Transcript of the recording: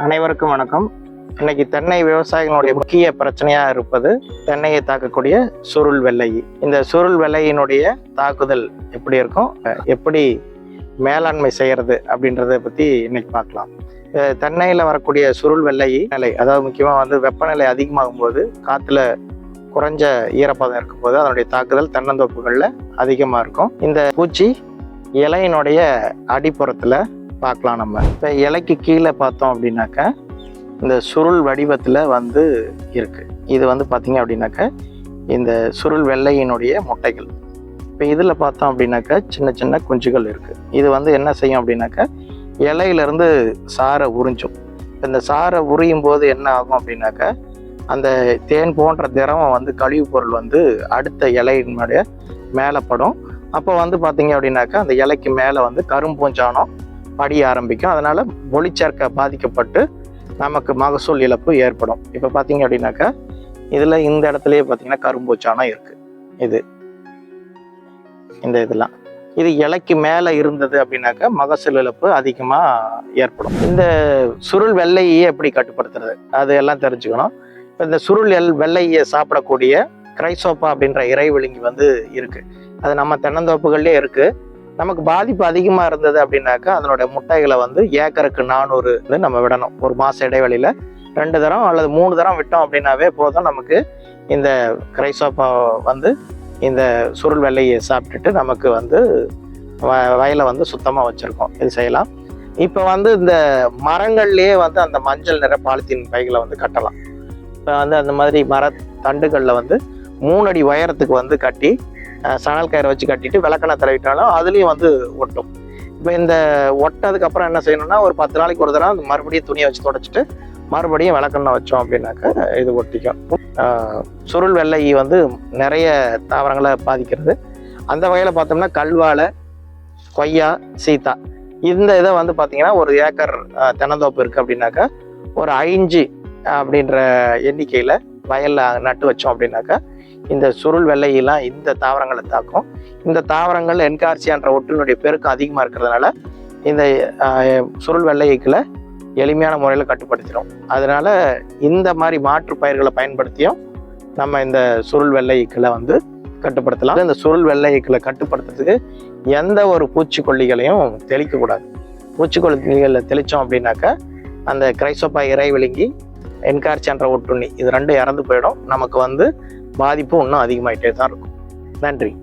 அனைவருக்கும் வணக்கம். இன்னைக்கு தென்னை விவசாயிகளுடைய முக்கிய பிரச்சனையா இருப்பது தென்னையை தாக்கக்கூடிய சுருள் வெள்ளை. இந்த சுருள் வெள்ளையினுடைய தாக்குதல் எப்படி இருக்கும்? எப்படி மேலாண்மை செய்கிறது அப்படின்றத பற்றி இன்னைக்கு பார்க்கலாம். தென்னையில் வரக்கூடிய சுருள் வெள்ளை நிலை அதாவது முக்கியமாக வந்து வெப்பநிலை அதிகமாகும் போது காற்றுல குறைஞ்ச ஈரப்பதம் இருக்கும்போது அதனுடைய தாக்குதல் தென்னந்தோப்புகளில் அதிகமாக இருக்கும். இந்த பூச்சி இலையினுடைய அடிப்புறத்தில் பார்க்கலாம் நம்ம. இப்போ இலைக்கு கீழே பார்த்தோம் அப்படின்னாக்கா இந்த சுருள் வடிவத்தில் வந்து இருக்குது இது வந்து பார்த்திங்க அப்படின்னாக்கா இந்த சுருள் வெள்ளையினுடைய முட்டைகள். இப்போ இதில் பார்த்தோம் அப்படின்னாக்கா சின்ன சின்ன குஞ்சுகள் இருக்குது இது வந்து என்ன செய்யும் அப்படின்னாக்கா இலையிலேருந்து சாரை உறிஞ்சும். இந்த சாரை உரியும் போது என்ன ஆகும் அப்படின்னாக்கா அந்த தேன் போன்ற திரவம் வந்து கழிவுப் பொருள் வந்து அடுத்த இலையினுடைய மேலே படும். அப்போ வந்து பார்த்தீங்க அப்படின்னாக்கா அந்த இலைக்கு மேலே வந்து கரும்பூஞ்சானம் படிய ஆரம்பிக்கும். அதனால் ஒளிச்சேர்க்கை பாதிக்கப்பட்டு நமக்கு மகசூல் இழப்பு ஏற்படும். இப்போ பார்த்தீங்க அப்படின்னாக்கா இதில் இந்த இடத்துலயே பார்த்தீங்கன்னா கரும்பூச்சானம் இருக்கு. இது. இந்த இதெல்லாம். இது இலைக்கு மேலே இருந்தது அப்படின்னாக்கா மகசூல் இழப்பு அதிகமாக ஏற்படும். இந்த சுருள் வெள்ளையை எப்படி கட்டுப்படுத்துறது? அது எல்லாம் தெரிஞ்சுக்கணும். இப்போ இந்த சுருள் எல் வெள்ளையை சாப்பிடக்கூடிய கிரைசோப்பா அப்படின்ற இறை விழுங்கி வந்து இருக்கு. அது நம்ம தென்னந்தோப்புகள்லேயே இருக்குது நமக்கு பாதிப்பு அதிகமாக இருந்தது அப்படின்னாக்கா அதனுடைய முட்டைகளை வந்து ஏக்கருக்கு நானூறு நம்ம விடணும். ஒரு மாத இடைவெளியில் ரெண்டு தரம் அல்லது மூணு தரம் விட்டோம் அப்படின்னாவே போதும் நமக்கு இந்த கிரைசோப்பா வந்து இந்த சுருள் வெள்ளையை சாப்பிட்டுட்டு நமக்கு வந்து வ- வயலை வந்து சுத்தமாக வச்சுருக்கோம். இது செய்யலாம். இப்போ வந்து இந்த மரங்கள்லேயே வந்து அந்த மஞ்சள் நிற பாலித்தீன் பைகளை வந்து கட்டலாம். இப்போ வந்து அந்த மாதிரி மர தண்டுகளில் வந்து மூணு அடி உயரத்துக்கு வந்து கட்டி சணல் கயிறை வச்சு கட்டிட்டு விளக்கெண்ணெய் தடவிட்டாலும் அதுலேயும் வந்து ஒட்டும். இப்போ இந்த ஒட்டதுக்கப்புறம் என்ன செய்யணும்னா ஒரு பத்து நாளைக்கு ஒரு தடவை மறுபடியும் துணியை வச்சு தொடச்சிட்டு மறுபடியும் விளக்கெண்ணெய் வச்சோம் அப்படின்னாக்கா இது ஒட்டிக்கும். சுருள் வெள்ளை வந்து நிறைய தாவரங்களை பாதிக்கிறது. அந்த வகையில் பார்த்தோம்னா கல்வாழை கொய்யா சீத்தா. இந்த இதை வந்து பார்த்தீங்கன்னா ஒரு ஏக்கர் தென்னந்தோப்பு இருக்குது அப்படின்னாக்கா ஒரு ஐஞ்சு அப்படின்ற எண்ணிக்கையில் வயலில் நட்டு வச்சோம் அப்படின்னாக்கா இந்த சுருள் வெள்ளையெல்லாம் இந்த தாவரங்களை தாக்கும். இந்த தாவரங்கள் என்கார்சியான்ற ஒட்டினுடைய பெருக்கம் அதிகமாக இருக்கிறதுனால இந்த சுருள் வெள்ளைகளை எளிமையான முறையில் கட்டுப்படுத்திடும் அதனால் இந்த மாதிரி மாற்று பயிர்களை பயன்படுத்தியும் நம்ம இந்த சுருள் வெள்ளைகளை வந்து கட்டுப்படுத்தலாம். இந்த சுருள் வெள்ளைகளை கட்டுப்படுத்துறதுக்கு எந்த ஒரு பூச்சிக்கொல்லிகளையும் தெளிக்கக்கூடாது பூச்சிக்கொல்லிகளில் தெளித்தோம் அப்படின்னாக்கா அந்த கிரைசோப்பா இறை விழுங்கி என்கார்ச்சான்ற ஒட்டுண்ணி இது ரெண்டும் இறந்து போயிடும். நமக்கு வந்து பாதிப்பும் இன்னும் அதிகமாகிட்டே தான் இருக்கும். நன்றி.